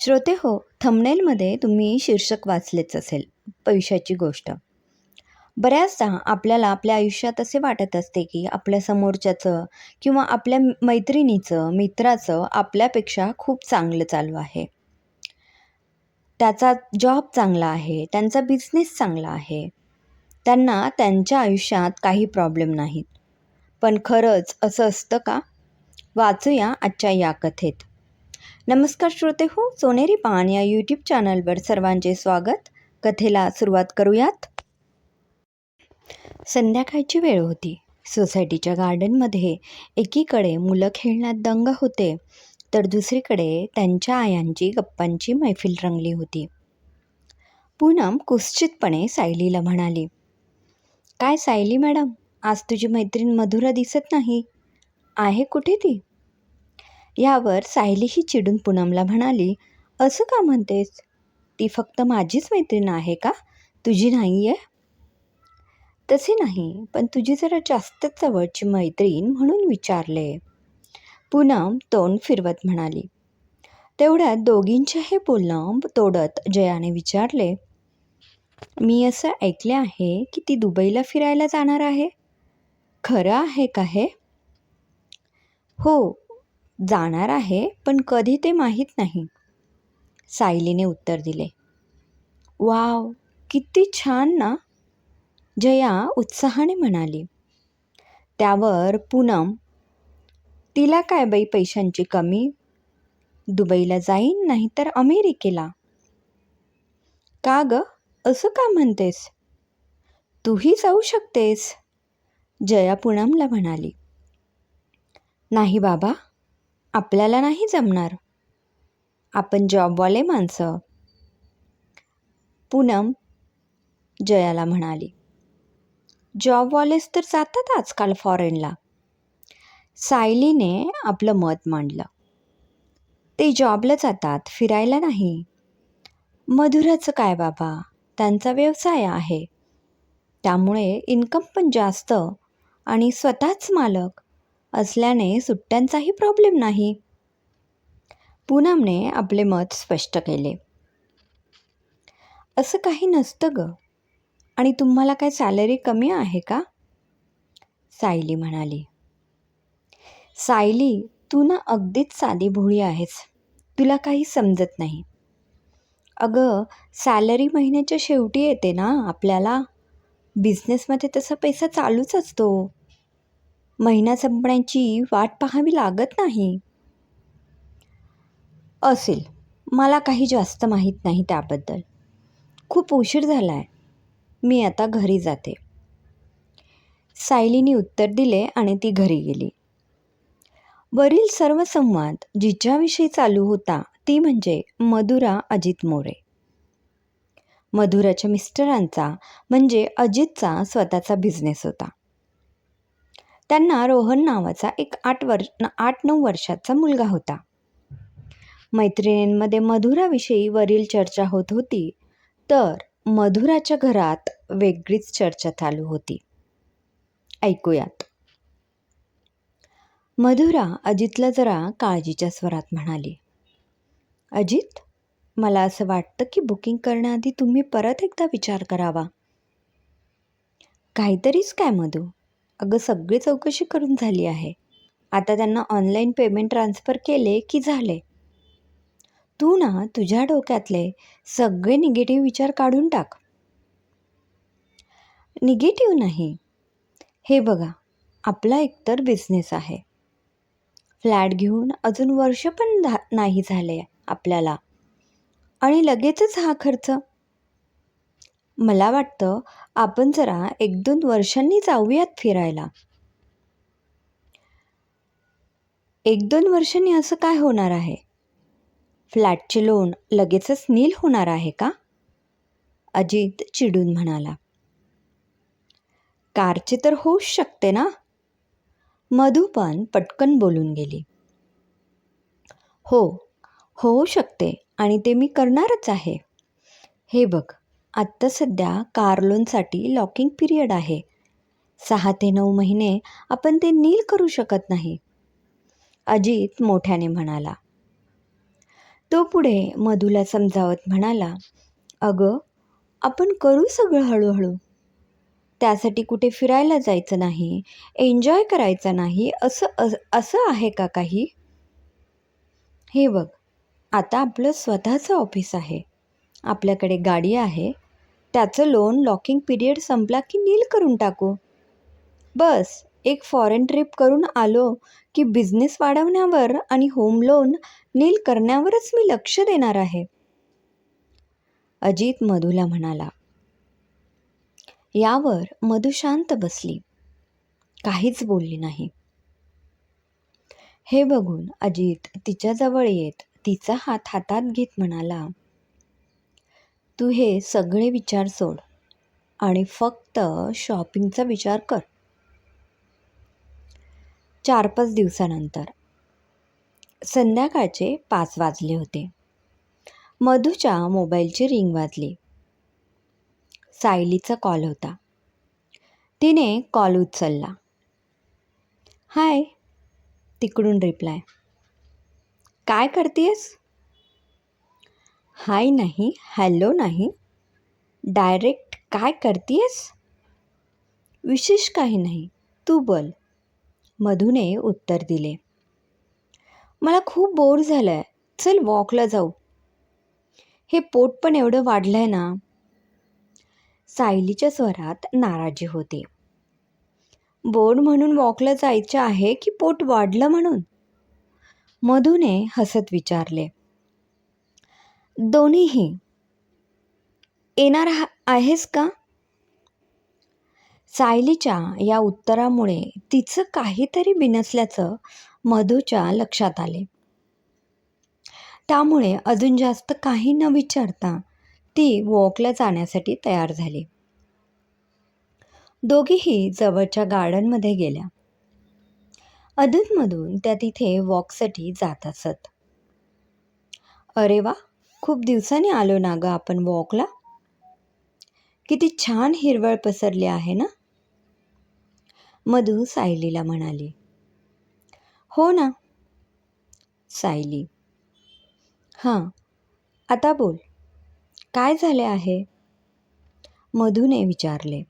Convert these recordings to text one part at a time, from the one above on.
श्रोते हो थंबनेलमध्ये तुम्ही शीर्षक वाचलेच असेल पैशाची गोष्ट. बऱ्याचदा आपल्याला आपल्या आयुष्यात असे वाटत असते की आपल्या समोरच्याचं किंवा आपल्या मैत्रिणीचं मित्राचं आपल्यापेक्षा खूप चांगलं चालू आहे. त्याचा जॉब चांगला आहे त्यांचा बिझनेस चांगला आहे. त्यांना त्यांच्या आयुष्यात काही प्रॉब्लेम नाहीत. पण खरंच असं असतं का? वाचूया आजच्या या कथेत. नमस्कार श्रोते हो सोनेरी पान या यूट्यूब चॅनलवर सर्वांचे स्वागत. कथेला सुरुवात करूयात. संध्याकाळची वेळ होती. सोसायटीच्या गार्डनमध्ये एकीकडे मुलं खेळण्यात दंग होते तर दुसरीकडे त्यांच्या आयांची गप्पांची मैफिल रंगली होती. पूनम कुश्चितपणे सायलीला म्हणाली काय सायली मॅडम आज तुझी मैत्रीण मधुरा दिसत नाही. आहे कुठे ती? यावर सायलीही चिडून पूनमला म्हणाली असं का म्हणतेस? ती फक्त माझीच मैत्रीण आहे का? तुझी नाही आहे तसे नाही पण तुझी जरा जास्तच जवळची मैत्रीण म्हणून विचारले. पूनम तोंड फिरवत म्हणाली. तेवढ्यात दोघींचेही बोलणं तोडत जयाने विचारले मी असं ऐकले आहे की ती दुबईला फिरायला जाणार आहे? खरं आहे का हे? हो जाणार आहे पण कधी ते माहीत नाही. सायलीने उत्तर दिले. वाव किती छान ना जया उत्साहाने म्हणाली. त्यावर पूनम तिला काय बाई पैशांची कमी? दुबईला जाईन नाही तर अमेरिकेला. का ग? असं का म्हणतेस? तूही जाऊ शकतेस जया पूनमला म्हणाली. नाही बाबा आपल्याला नाही जमणार. आपण जॉबवाले माणसं. पूनम जयाला म्हणाली जॉबवालेच तर जातात आजकाल फॉरेनला. सायलीने आपलं मत मांडलं ते जॉबला जातात फिरायला नाही. मधुराचं काय बाबा त्यांचा व्यवसाय आहे. त्यामुळे इन्कम पण जास्त आणि स्वतःच मालक. असल्याने सुट्ट्यांचाही प्रॉब्लेम नाही. पूनमने आपले मत स्पष्ट केले. असं काही नसतं ग. आणि तुम्हाला काय सॅलरी कमी आहे का? सायली म्हणाली. सायली तू ना अगदीच साधी भोळी आहेस. तुला काही समजत नाही. अगं सॅलरी महिन्याच्या शेवटी येते ना आपल्याला. बिझनेसमध्ये तसा पैसा चालूच असतो. महिना संपण्याची वाट पाहावी लागत नाही. असेल. मला काही जास्त माहीत नाही त्याबद्दल. खूप उशीर झाला आहे मी आता घरी जाते. सायलीने उत्तर दिले आणि ती घरी गेली. वरील सर्व संवाद जिच्याविषयी चालू होता ती म्हणजे मधुरा अजित मोरे. मधुराच्या मिस्टरांचा म्हणजे अजितचा स्वतःचा बिझनेस होता. त्यांना रोहन नावाचा एक आठ वर्ष आठ नऊ वर्षाचा मुलगा होता. मैत्रिणींमध्ये मधुराविषयी वरील चर्चा होत होती तर मधुराच्या घरात वेगळीच चर्चा चालू होती. ऐकूयात. मधुरा अजितला जरा काळजीच्या स्वरात म्हणाली अजित मला असं वाटतं की बुकिंग करण्याआधी तुम्ही परत एकदा विचार करावा. काहीतरीच काय मधू? अगं सगळी चौकशी करून झाली आहे. आता त्यांना ऑनलाईन पेमेंट ट्रान्सफर केले की झाले? तू ना तुझ्या डोक्यातले सगळे निगेटिव्ह विचार काढून टाक. निगेटिव्ह नाही. हे बघा आपला एकतर बिझनेस आहे. फ्लॅट घेऊन अजून वर्ष पण धा नाही झाले आपल्याला. आणि लगेचच हा खर्च मला वाटतं आपण जरा एक दोन वर्षांनी जाऊयात फिरायला. एक दोन वर्षांनी असं काय होणार आहे? फ्लॅटचे लोन लगेचच नील होणार आहे का? अजित चिडून म्हणाला. कारचे तर होऊच शकते ना? मधू पण पटकन बोलून गेली. हो होऊ शकते आणि ते मी करणारच आहे. हे बघ आत्ता सध्या कार लोनसाठी लॉकिंग पिरियड आहे. सहा ते नऊ महिने आपण ते नील करू शकत नाही. अजित मोठ्याने म्हणाला. तो पुढे मधूला समजावत म्हणाला अगं आपण करू सगळं हळूहळू. त्यासाठी कुठे फिरायला जायचं नाही एन्जॉय करायचं नाही असं अस- असं आहे का काही? हे बघ आता आपलं स्वतःचं ऑफिस आहे. आपल्याकडे गाडी आहे त्याचं लोन लॉकिंग पिरियड संपला की नील करून टाकू? बस एक फॉरेन ट्रिप करून आलो की बिझनेस वाढवण्यावर आणि होम लोन नील करण्यावरच मी लक्ष देणार आहे. अजित मधूला म्हणाला यावर मधू शांत बसली. काहीच बोलली नाही. हे बघून अजित तिच्याजवळ येत तिचा हात हातात घेत म्हणाला तू हे सगळे विचार सोड आणि फक्त शॉपिंगचा विचार कर. चार पाच दिवसानंतर. संध्याकाळचे पाच वाजले होते. मधूच्या मोबाईलची रिंग वाजली. सायलीचा कॉल होता. तिने कॉल उचलला. हाय तिकडून रिप्लाय. काय करतेस हाय नाही हॅलो नाही. डायरेक्ट काय करतीयस? विशेष काही नाही तू बोल. मधूने उत्तर दिले. मला खूप बोर झालं आहे चल वॉकला जाऊ. हे पोट पण एवढं वाढलं आहे ना. सायलीच्या स्वरात नाराजी होती. बोर्ड म्हणून वॉकला जायचं आहे की पोट वाढलं म्हणून? मधूने हसत विचारले. दोन्हीही. येणार हा- आहेस का? सायलीच्या या उत्तरामुळे तिचं काहीतरी बिनसल्याचं मधूच्या लक्षात आले. त्यामुळे अजून जास्त काही न विचारता ती वॉकला जाण्यासाठी तयार झाली. दोघीही जवळच्या गार्डनमध्ये गेल्या. अधूनमधून त्या तिथे वॉकसाठी जात असत. अरे वा! खूप दिवसांनी आलो ना गं आपण वॉकला. किती छान हिरवळ पसरली आहे ना? मधू सायलीला म्हणाली. हो ना. सायली. हां आता बोल. काय झाले आहे? मधूने विचारले.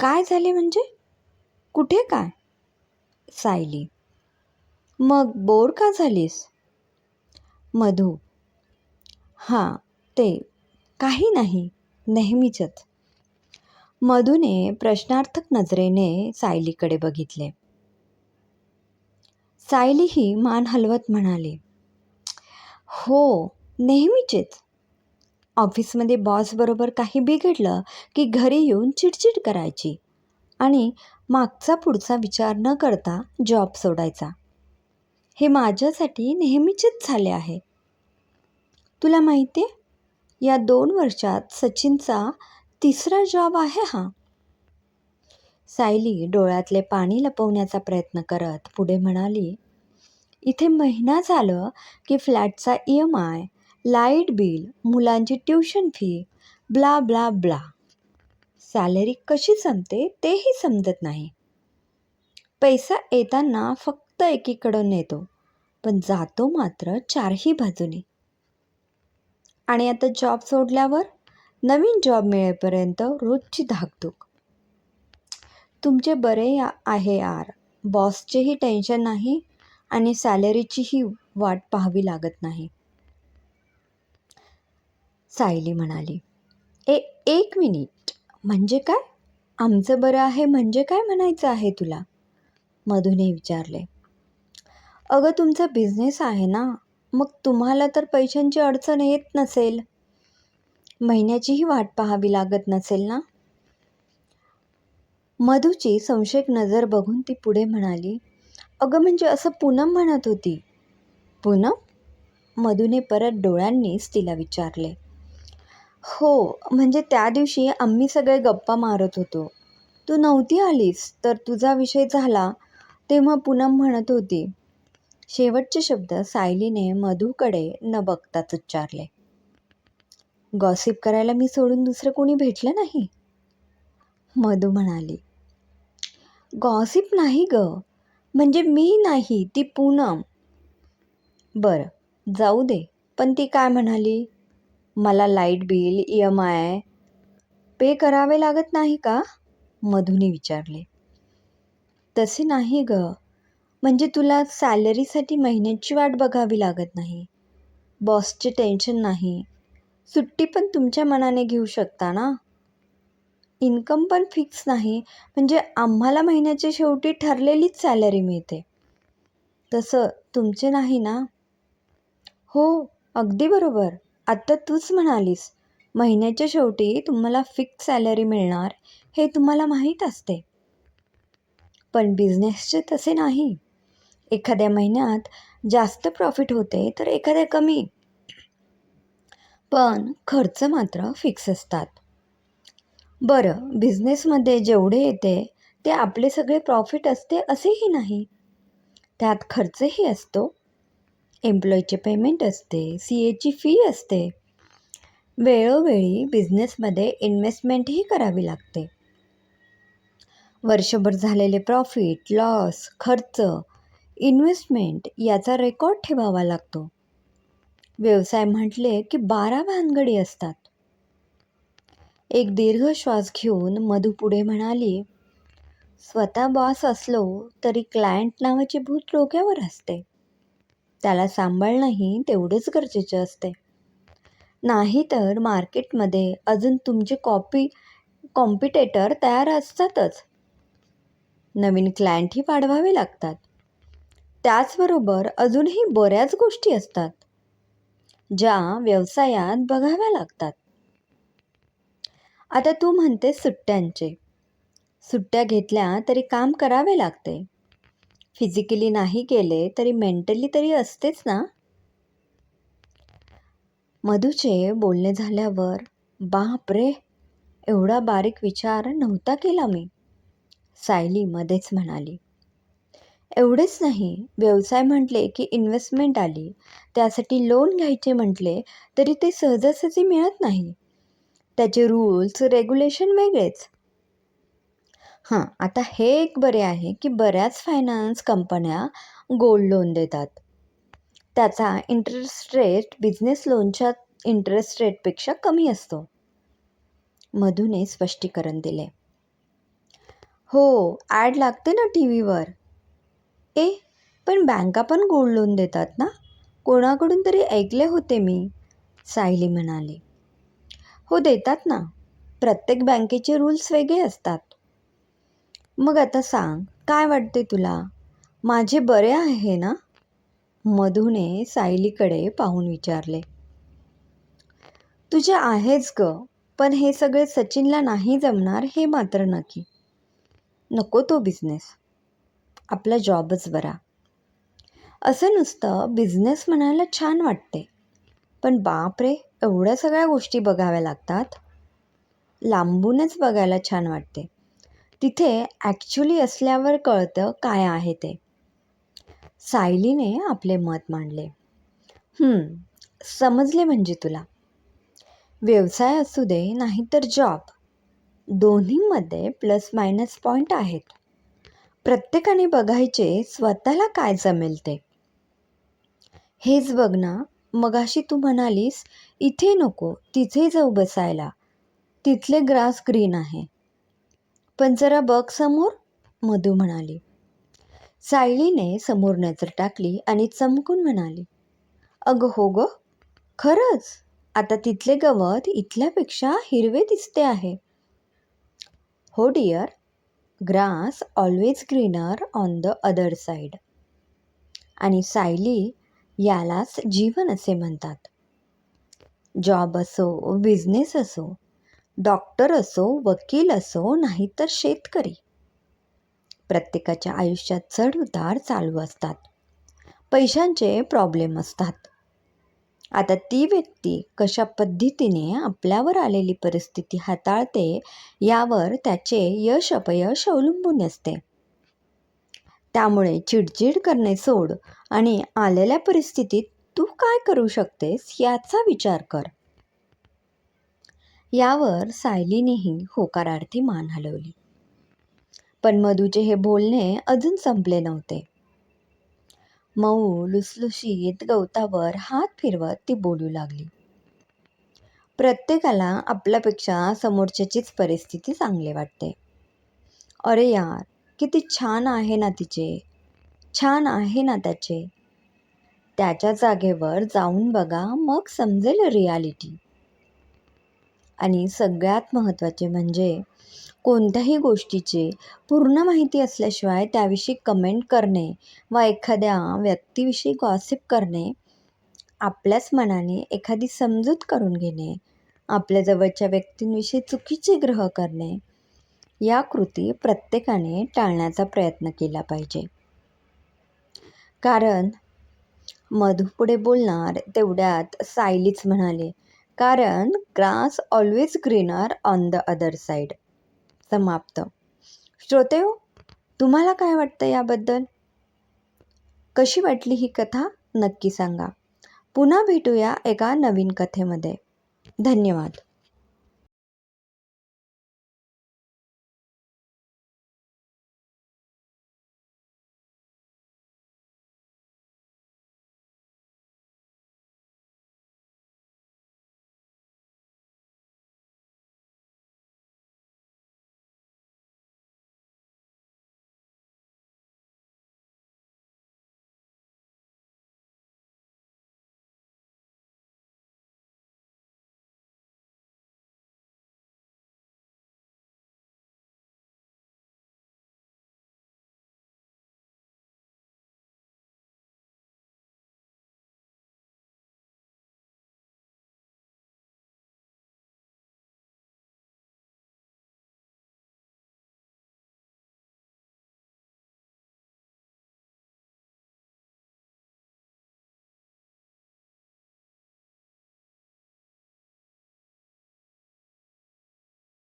काय झाले म्हणजे? कुठे काय? सायली. मग बोर का झालीस? मधू. हां ते काही नाही नेहमीचंच. मधूने प्रश्नार्थक नजरेने सायलीकडे बघितले. सायली ही मान हलवत म्हणाली हो नेहमीचेच. ऑफिसमध्ये बॉसबरोबर काही बिघडलं की घरी येऊन चिडचिड करायची आणि मागचा पुढचा विचार न करता जॉब सोडायचा. हे माझ्यासाठी नेहमीचेच झाले आहे. तुला माहिती आहे या दोन वर्षात सचिनचा तिसरा जॉब आहे हा. सायली डोळ्यातले पाणी लपवण्याचा प्रयत्न करत पुढे म्हणाली इथे महिना झालं की फ्लॅटचा E M I light bill मुलांची tuition fee blah blah blah. Salary कशी जमते तेही समजत नाही. पैसा येताना फक्त फक्त एकीकडून नेतो पण जातो मात्र चारही बाजूने. आणि आता जॉब सोडल्यावर नवीन जॉब मिळेपर्यंत रोजची धाकधूक. तुमचे बरे आहे यार बॉसचेही टेन्शन नाही आणि सॅलरीचीही वाट पाहावी लागत नाही. सायली म्हणाली ए एक मिनिट म्हणजे काय? आमचं बरं आहे म्हणजे काय म्हणायचं आहे तुला? मधूने विचारले. अगं तुमचा बिझनेस आहे ना? मग तुम्हाला तर पैशांची अडचण येत नसेल. महिन्याचीही वाट पाहावी लागत नसेल ना? मधूची संशयक नजर बघून ती पुढे म्हणाली अगं म्हणजे असं पूनम म्हणत होती. पूनम? मधूने परत डोळ्यांनीच तिला विचारले. हो म्हणजे त्या दिवशी आम्ही सगळे गप्पा मारत होतो. तू नव्हती आलीस तर तुझा विषय झाला तेव्हा पूनम म्हणत होती. शेवटचे शब्द सायलीने मधूकडे न बघताच उच्चारले. गॉसिप करायला मी सोडून दुसरं कोणी भेटलं नाही? मधू म्हणाली. गॉसिप नाही ग. म्हणजे मी नाही ती पूनम. बरं जाऊ दे. पण ती काय म्हणाली? मला light bill E M I pay करावे लागत नाही का? मधूने विचारले. तसे नाही ग. म्हणजे तुला सॅलरीसाठी महिन्याची वाट बघावी लागत नाही. बॉसचे टेन्शन नाही. सुट्टी पण तुमच्या मनाने घेऊ शकता ना? इन्कम पण फिक्स नाही म्हणजे आम्हाला महिन्याच्या शेवटी ठरलेलीच सॅलरी मिळते. तसं तुमचे नाही ना? हो अगदी बरोबर. आत्ता तूच म्हणालीस महिन्याच्या शेवटी तुम्हाला फिक्स सॅलरी मिळणार हे तुम्हाला माहीत असते. पण बिझनेसचे तसे नाही. एखाद्या महिन्यात जास्त प्रॉफिट होते तर एखाद्या कमी. पण खर्च मात्र फिक्स असतात. बरं बिझनेसमध्ये जेवढे येते ते आपले सगळे प्रॉफिट असते असेही नाही. त्यात खर्चही असतो. एम्प्लॉईचे पेमेंट असते सी एची फी असते. वेळोवेळी बिझनेसमध्ये इन्व्हेस्टमेंटही करावी लागते. वर्षभर झालेले प्रॉफिट लॉस खर्च इन्व्हेस्टमेंट याचा रेकॉर्ड ठेवावा लागतो. व्यवसाय म्हटले की बारा भानगडी असतात. एक दीर्घ श्वास घेऊन मधू पुढे म्हणाली स्वतः बॉस असलो तरी क्लायंट नावाचे भूत डोक्यावर असते. त्याला सांभाळणंही तेवढंच गरजेचे असते. नाही तर मार्केटमध्ये अजून तुमचे कॉपी कॉम्पिटेटर तयार असतातच. नवीन क्लायंटही वाढवावे लागतात. त्याचबरोबर अजूनही बऱ्याच गोष्टी असतात ज्या व्यवसायात बघाव्या लागतात. आता तू म्हणते सुट्ट्यांचे. सुट्ट्या घेतल्या तरी काम करावे लागते. फिजिकली नाही केले तरी मेंटली तरी असतेच ना? मधूचे बोलणे झाल्यावर बाप रे! एवढा बारीक विचार नव्हता केला मी. सायली मध्येच म्हणाली. एवढेच नाही. व्यवसाय म्हटले की इन्व्हेस्टमेंट आली. त्यासाठी लोन घ्यायचे म्हटले तरी ते सहजासहजी मिळत नाही. त्याचे रूल्स रेग्युलेशन वेगळेच. हां आता हे एक बरे आहे की बऱ्याच फायनान्स कंपन्या गोल्ड लोन देतात. त्याचा इंटरेस्ट रेट बिझनेस लोनच्या इंटरेस्ट रेटपेक्षा कमी असतो. मधूने स्पष्टीकरण दिले. हो ॲड लागते ना टी व्हीवर ए पण बँका पण गोल्ड लोन देतात ना? कोणाकडून तरी ऐकले होते मी सायली म्हणाली. हो देतात ना. प्रत्येक बँकेचे रूल्स वेगळे असतात. मग आता सांग काय वाटते तुला? माझे बरे आहे ना? मधूने सायलीकडे पाहून विचारले. तुझे आहेच ग पण हे सगळे सचिनला नाही जमणार हे मात्र नक्की. नको तो बिझनेस आपला जॉबच बरा. असं नुसतं बिझनेस म्हणायला छान वाटते पण बाप रे एवढ्या सगळ्या गोष्टी बघाव्या लागतात? लांबूनच बघायला छान वाटते तिथे ॲक्च्युली असल्यावर कळतं काय आहे ते. सायलीने आपले मत मांडले. समजले म्हणजे तुला. व्यवसाय असू दे नाहीतर जॉब दोन्हीमध्ये प्लस मायनस पॉईंट आहेत. प्रत्येकाने बघायचे स्वतःला काय जमेल ते. हेच बघ ना मगाशी तू म्हणालीस इथे नको तिथे जाऊ बसायला. तिथले ग्रास ग्रीन आहे. पण जरा बघ समोर मधू म्हणाली. सायलीने समोर नजर टाकली आणि चमकून म्हणाली. अगं हो ग खरंच आता तिथले गवत इथल्यापेक्षा हिरवे दिसते आहे. हो dear grass always greener on the other side आणि सायली यालाच जीवन असे म्हणतात. जॉब असो बिझनेस असो डॉक्टर असो वकील असो नाहीतर शेतकरी. प्रत्येकाच्या आयुष्यात चढ उतार चालू असतात. पैशांचे प्रॉब्लेम असतात. आता ती व्यक्ती कशा पद्धतीने आपल्यावर आलेली परिस्थिती हाताळते यावर त्याचे यश अपयश अवलंबून असते. त्यामुळे चिडचिड करणे सोड आणि आलेल्या परिस्थितीत तू काय करू शकतेस याचा विचार कर. यावर सायलीनेही होकारार्थी मान हलवली. पण मधूचे हे बोलणे अजून संपले नव्हते. मऊ लुसलुशीत गवतावर हात फिरवत ती बोलू लागली. प्रत्येकाला आपल्यापेक्षा समोरच्याचीच परिस्थिती चांगली वाटते. अरे यार किती छान आहे ना तिचे. छान आहे ना त्याचे. त्याच्या जागेवर जाऊन बघा मग समजेल रियालिटी आणि सगळ्यात महत्त्वाचे म्हणजे कोणत्याही गोष्टीची पूर्ण माहिती असल्याशिवाय त्याविषयी कमेंट करणे व एखाद्या व्यक्तीविषयी गॉसिप करणे आपल्याच मनाने एखादी समजूत करून घेणे आपल्या जवळच्या व्यक्तींविषयी चुकीचे ग्रह करणे या कृती प्रत्येकाने टाळण्याचा प्रयत्न केला पाहिजे. कारण मधू पुढे बोलणार तेवढ्यात सायलीच म्हणाले कारण grass always greener on the other side समाप्त. श्रोते हो तुम्हाला काय वाटतं याबद्दल? कशी वाटली ही कथा? नक्की सांगा. पुन्हा भेटूया एका नवीन कथेमध्ये. धन्यवाद.